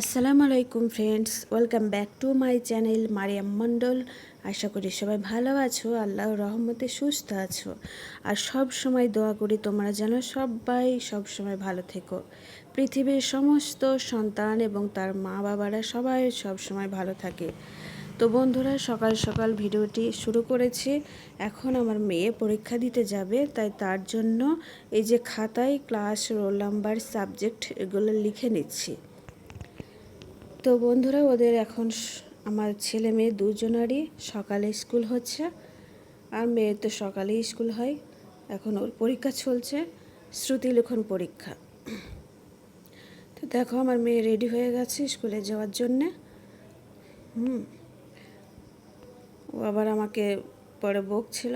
আসসালামু আলাইকুম friends welcome back to my channel Mariyam Mondal আশা করি সবাই ভালো আছো, আল্লাহর রহমতে সুস্থ আছো। আর সব সময় দোয়া করি তোমরা যেন সবাই সব সময় ভালো থেকো। পৃথিবীর সমস্ত সন্তান এবং তার মা বাবারা সবাই সব সময় ভালো থাকে। তো বন্ধুরা, সকাল সকাল ভিডিওটি শুরু করেছি। এখন আমার মেয়ে পরীক্ষা দিতে যাবে, তাই তার জন্য এই যে খাতায় ক্লাস রোল নাম্বার সাবজেক্ট এগুলো লিখে নিচ্ছি। তো বন্ধুরা, ওদের এখন আমার ছেলে মেয়ে দুজনারই সকালে স্কুল হচ্ছে, আর মেয়ের তো সকালেই স্কুল হয়। এখন ওর পরীক্ষা চলছে, শ্রুতি শ্রুতিলেখন পরীক্ষা। তো দেখো, আমার মেয়ে রেডি হয়ে গেছে স্কুলে যাওয়ার জন্যে। হুম। ও আবার আমাকে পরে বকছিল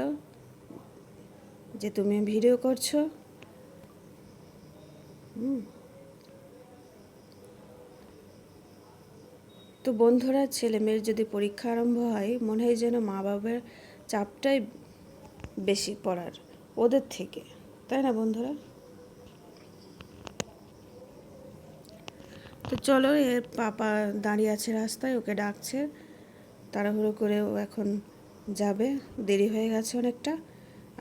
যে, তুমি ভিডিও করছ? হুম। তো বন্ধুরা ছেলে মেয়ের যদি পরীক্ষা আরম্ভ হয়, মনে হয় যেন মা বাবার চাপটাই বেশি পড়ার ওদের থেকে। তাই না বন্ধুরা? তো চলো এর পাপা দাঁড়িয়ে আছে রাস্তায়, ওকে ডাকছে। তাড়াহুড়ো করে ও এখন যাবে। দেরি হয়ে গেছে অনেকটা।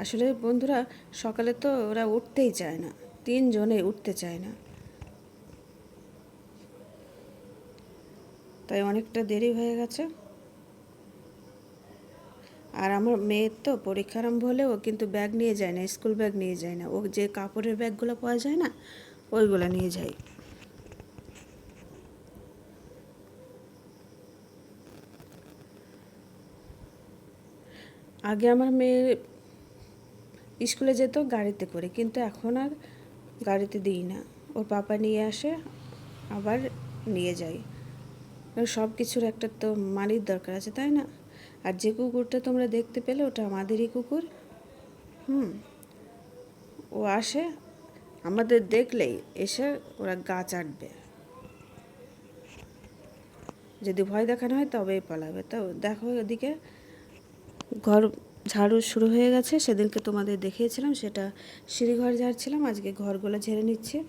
আসলে বন্ধুরা, সকালে তো ওরা উঠতেই চায় না, তিনজনে উঠতে চায় না। তাই অনেকটা দেরি হয়ে গেছে। আর আমার মেয়ের তো পরীক্ষা আরম্ভ হলে ও কিন্তু ব্যাগ নিয়ে যায় না, স্কুল ব্যাগ নিয়ে যায় না। ও যে কাপড়ের ব্যাগগুলো পাওয়া যায় না, ওইগুলো নিয়ে যায়। আগে আমার মেয়ে স্কুলে যেত গাড়িতে করে, কিন্তু এখন আর গাড়িতে দিই না। ওর পাপা নিয়ে আসে, আবার নিয়ে যায়। সব কিছুর একটা তো মালির দরকার আছে, তাই না? আর যে কুকুরটা তোমরা দেখতে পেলে, ওটা আমাদেরই কুকুর। হুম, ও আসে, আমাদের দেখলেই এসে ওরা গা চাটবে। যদি ভয় দেখানো হয়, তবেই পালাবে। তো দেখো ওদিকে ঘর ঝাড়ু শুরু হয়ে গেছে। সেদিনকে তোমাদের দেখিয়েছিলাম, সেটা সিঁড়িঘর ঝাড়ছিলাম। আজকে ঘরগুলো ঝেড়ে নিচ্ছে।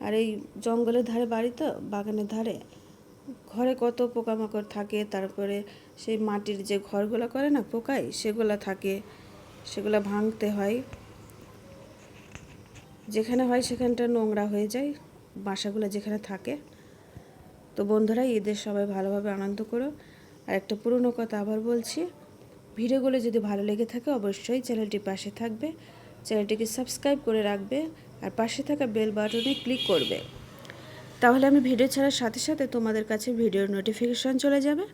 আর এই জঙ্গলের ধারে বাড়ি তো, বাগানের ধারে। ঘরে কত পোকামাকড় থাকে, তারপরে সেই মাটির যে ঘরগুলো করে না পোকায় সেগুলো থাকে, সেগুলো ভাঙতে হয়। যেখানে হয় সেখানটা নোংরা হয়ে যায়, বাসাগুলো যেখানে থাকে। তো বন্ধুরা, ঈদের সবাই ভালোভাবে আনন্দ করো। আর একটা পুরনো কথা আবার বলছি, ভিডিওগুলো যদি ভালো লেগে থাকে অবশ্যই চ্যানেলটি পাশে থাকবে, চ্যানেলটিকে সাবস্ক্রাইব করে রাখবে, আর পাশে থাকা বেল বাটনে ক্লিক করবে। তাহলে আমি ভিডিও ছাড়ার সাথে সাথে তোমাদের কাছে ভিডিওর নোটিফিকেশন চলে যাবে।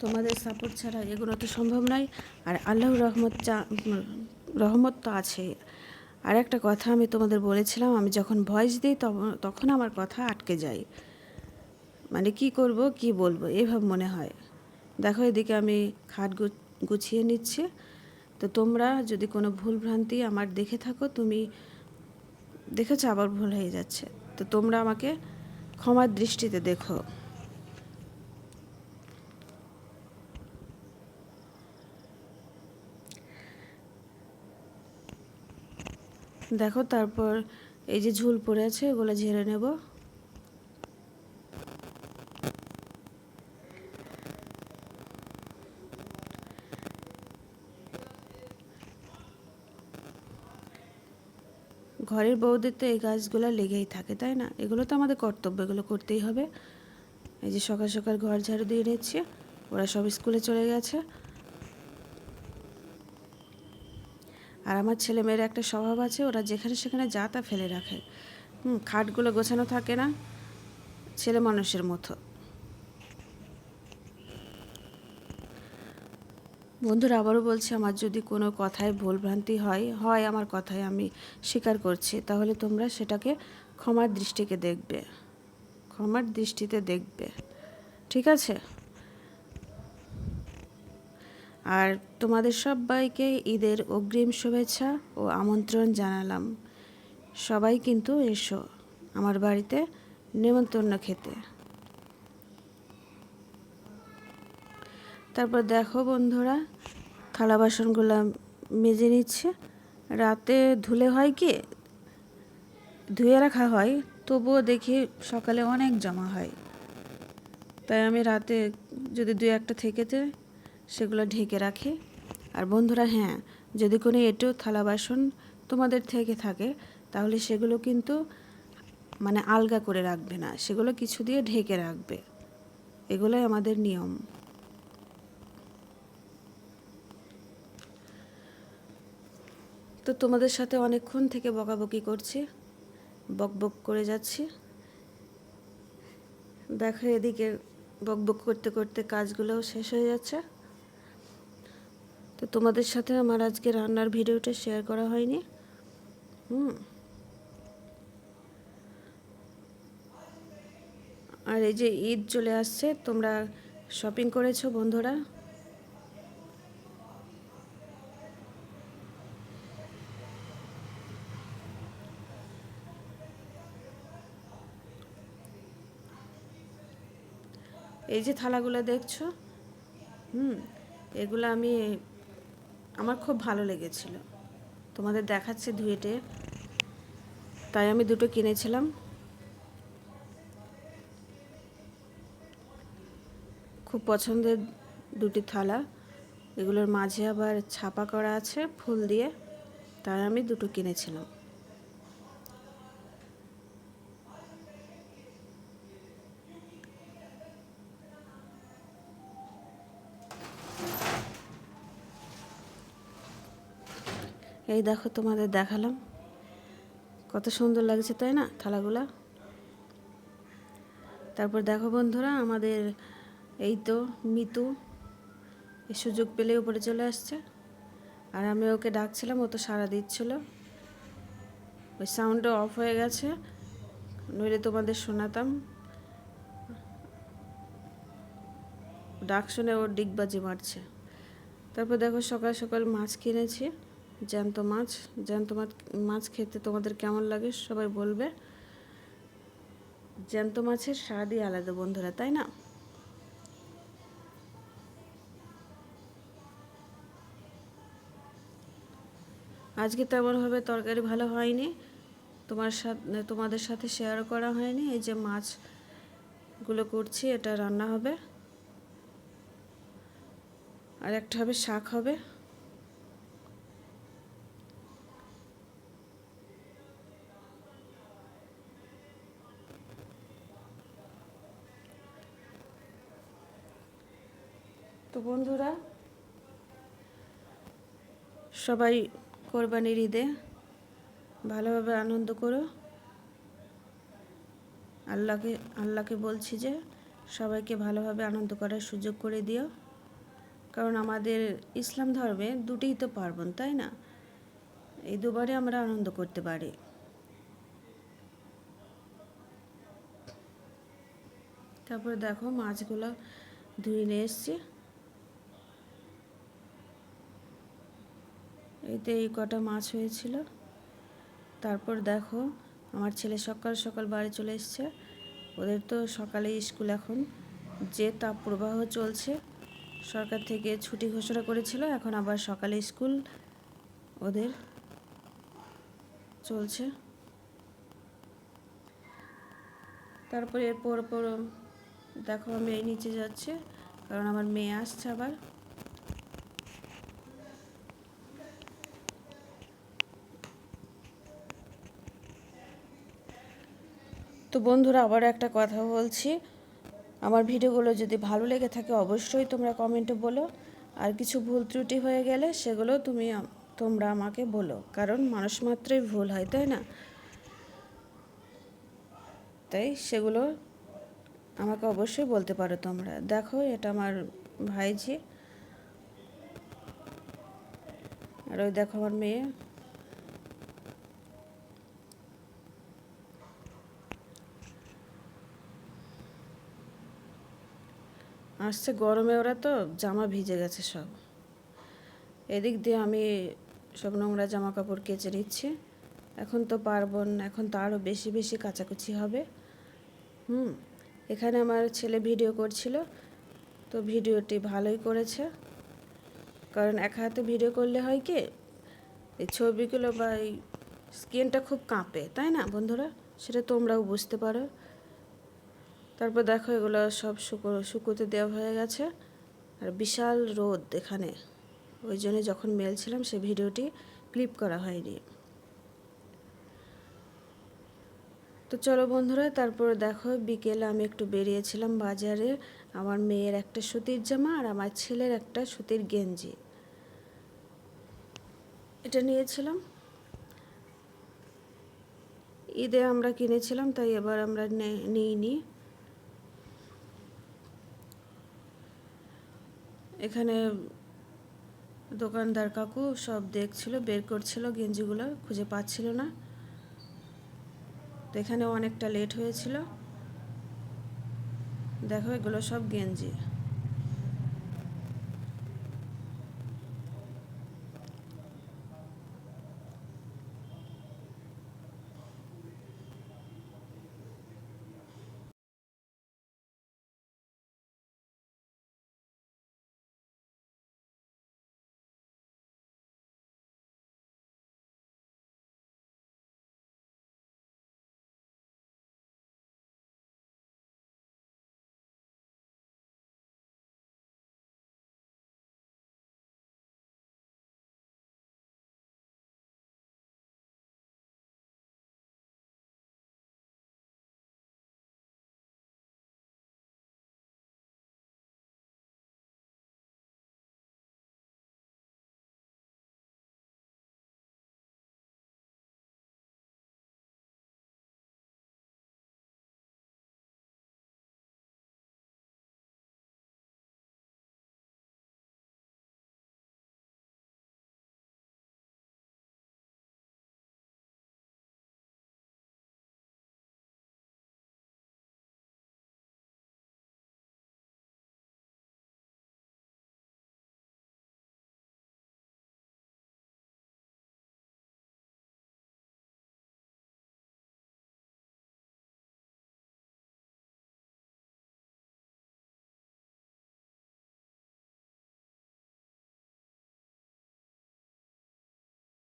তোমাদের সাপোর্ট ছাড়া এগুলো তো সম্ভব নয়। আর আল্লাহর রহমত চা, রহমত তো আছে। আর একটা কথা আমি তোমাদের বলেছিলাম, আমি যখন ভয়েস দিই তখন- আমার কথা আটকে যায়। মানে কি করব, কি বলব, এভাবে মনে হয়। দেখো এদিকে আমি খাট গুছিয়ে নিচ্ছি। তো তোমরা যদি কোনো ভুল ভ্রান্তি আমার দেখে থাকো, তুমি দেখেছ আবার ভুল হয়ে যাচ্ছে। তো তোমরা আমাকে ক্ষমার দৃষ্টিতে দেখো। দেখো তারপর এই যে ঝুল পড়ে আছে ওগুলো ঝেড়ে নেব। ঘরের বউদের তো এই গাছগুলো লেগেই থাকে, তাই না? এগুলো তো আমাদের কর্তব্য, এগুলো করতেই হবে। এই যে সকাল সকাল ঘর ঝাড়ু দিয়ে নিচ্ছি, ওরা সব স্কুলে চলে গেছে। আর আমার ছেলে মেয়ের একটা স্বভাব আছে, ওরা যেখানে সেখানে যা তা ফেলে রাখে। হুম, খাটগুলো গোছানো থাকে না, ছেলে মানুষের মতো। বন্ধুরা আবারও বলছি, আমার যদি কোনো কথায় ভুলভ্রান্তি হয় হয় আমার কথায় আমি স্বীকার করছি, তাহলে তোমরা সেটাকে ক্ষমার দৃষ্টিকে দেখবে। ক্ষমার দৃষ্টিতে দেখবে। ঠিক আছে? আর তোমাদের সবাইকে ঈদের অগ্রিম শুভেচ্ছা ও আমন্ত্রণ জানালাম। সবাই কিন্তু এসো আমার বাড়িতে নেমন্তন্ন খেতে। তারপর দেখো বন্ধুরা, থালা বাসনগুলো মেজে নিচ্ছে। রাতে ধুলে হয় কি? ধুয়ে রাখা হয়, তবুও দেখি সকালে অনেক জমা হয়। তাই আমি রাতে যদি দু একটা থেকে যায়, সেগুলো ঢেকে রাখি। আর বন্ধুরা হ্যাঁ যদি কোনো এঁটো থালা বাসন তোমাদের থেকে থাকে, তাহলে সেগুলো কিন্তু মানে আলগা করে রাখবে না। সেগুলো কিছু দিয়ে ঢেকে রাখবে। এগুলোই আমাদের নিয়ম। তো তোমাদের সাথে অনেকক্ষণ থেকে বকাবকি করছি। বক বক করে যাচ্ছি। দেখো এদিকে বক বক করতে করতে কাজগুলোও শেষ হয়ে যাচ্ছে। তো তোমাদের সাথে আমার আজকে রান্নার ভিডিওটা শেয়ার করা হয়নি। হুম। আর এই যে ঈদ চলে আসছে, তোমরা শপিং করেছ বন্ধুরা? এই যে থালাগুলো দেখছ? হুম, এগুলো আমি, আমার খুব ভালো লেগেছিল। তোমাদের দেখাচ্ছে ধুয়েটে। তাই আমি দুটো কিনেছিলাম। খুব পছন্দের দুটি থালা। এগুলোর মাঝে আবার ছাপা করা আছে ফুল দিয়ে। তাই আমি দুটো কিনেছিলাম। এই দেখো তোমাদের দেখালাম। কত সুন্দর লাগছে, তাই না, থালাগুলা? তারপর দেখো বন্ধুরা, আমাদের এই তো মিতু এই সুযোগ পেলে উপরে চলে আসছে। আর আমি ওকে ডাকছিলাম, ও তো সাড়া দিচ্ছিল। ওই সাউন্ডটা অফ হয়ে গেছে, নইলে তোমাদের শোনাতাম। ডাক শুনে ওর ডিগবাজি মারছে। তারপর দেখো সকাল সকাল মাছ কিনেছি। জ্যান্ত মাছ জ্যান্ত মাছ মাছ খেতে তোমাদের কেমন লাগে সবাই বলবে। জ্যান্ত মাছের স্বাদই আলাদা বন্ধুরা, তাই না? আজকে তেমনভাবে তরকারি ভালো হয়নি, তোমার সাথে, তোমাদের সাথে শেয়ার করা হয়নি, এই যে মাছগুলো করছি, এটা রান্না হবে। আর একটা হবে শাক হবে। বন্ধুরা, সবাই কোরবানির ঈদে ভালোভাবে আনন্দ করো। আল্লাহকে আল্লাহকে বলছি যে সবাইকে ভালোভাবে আনন্দ করার সুযোগ করে দিও। কারণ আমাদের ইসলাম ধর্মে দুটিই তো পার্বণ, তাই না? এই দুবারে আমরা আনন্দ করতে পারি। তারপরে দেখো, মাছগুলো ধুয়ে নিয়ে এসছি। এতে এই কটা মাছ হয়েছিল। তারপর দেখো, আমার ছেলে সকাল সকাল বাড়ি চলে এসছে। ওদের তো সকালে স্কুল এখন। যে তাপ প্রবাহ চলছে, সরকার থেকে ছুটি ঘোষণা করেছিল, এখন আবার সকালে স্কুল ওদের চলছে। তারপরে এরপর পর দেখো আমি এই নিচে যাচ্ছে, কারণ আমার মেয়ে আসছে আবার। তো বন্ধুরা আবার একটা কথা বলছি। আমার ভিডিওগুলো যদি ভালো লেগে থাকে, অবশ্যই তোমরা কমেন্টে বলো। আর কিছু ভুল ত্রুটি হয়ে গেলে, সেগুলো তুমি তোমরা আমাকে বলো। কারণ মানুষ মাত্রই ভুল হয়, তাই না? তাই সেগুলো আমাকে অবশ্যই বলতে পারো তোমরা। দেখো, এটা আমার ভাইজি আর ওই দেখো আমার মেয়ে। আসছে গরমে, ওরা তো জামা ভিজে গেছে সব। এদিক দিয়ে আমি সব নোংরা জামা কাপড় কেচে নিচ্ছি। এখন তো পার্বণ, এখন তো আরও বেশি বেশি কাচাকুচি হবে। হুম, এখানে আমার ছেলে ভিডিও করছিল, তো ভিডিওটি ভালোই করেছে। কারণ এক হাতে ভিডিও করলে হয় কি, এই ছবিগুলো বা এই স্কিনটা খুব কাঁপে, তাই না বন্ধুরা? সেটা তোমরাও বুঝতে পারো। তারপর দেখো এগুলো সব শুকো, শুকোতে দেওয়া হয়ে গেছে। আর বিশাল রোদ এখানে। ওই জন্য যখন মেলছিলাম সে ভিডিওটি ক্লিপ করা হয়নি। তো চলো বন্ধুরা, তারপরে দেখো বিকেলে আমি একটু বেরিয়েছিলাম বাজারে। আমার মেয়ের একটা সুতির জামা আর আমার ছেলের একটা সুতির গেঞ্জি। এটা নিয়েছিলাম। ঈদে আমরা কিনেছিলাম, তাই এবার আমরা নিইনি। এখানে দোকানদার কাকু সব দেখছিল, বের করছিল, গেঞ্জিগুলো খুঁজে পাচ্ছিল না। তো এখানে অনেকটা লেট হয়েছিল। দেখো এগুলো সব গেঞ্জি।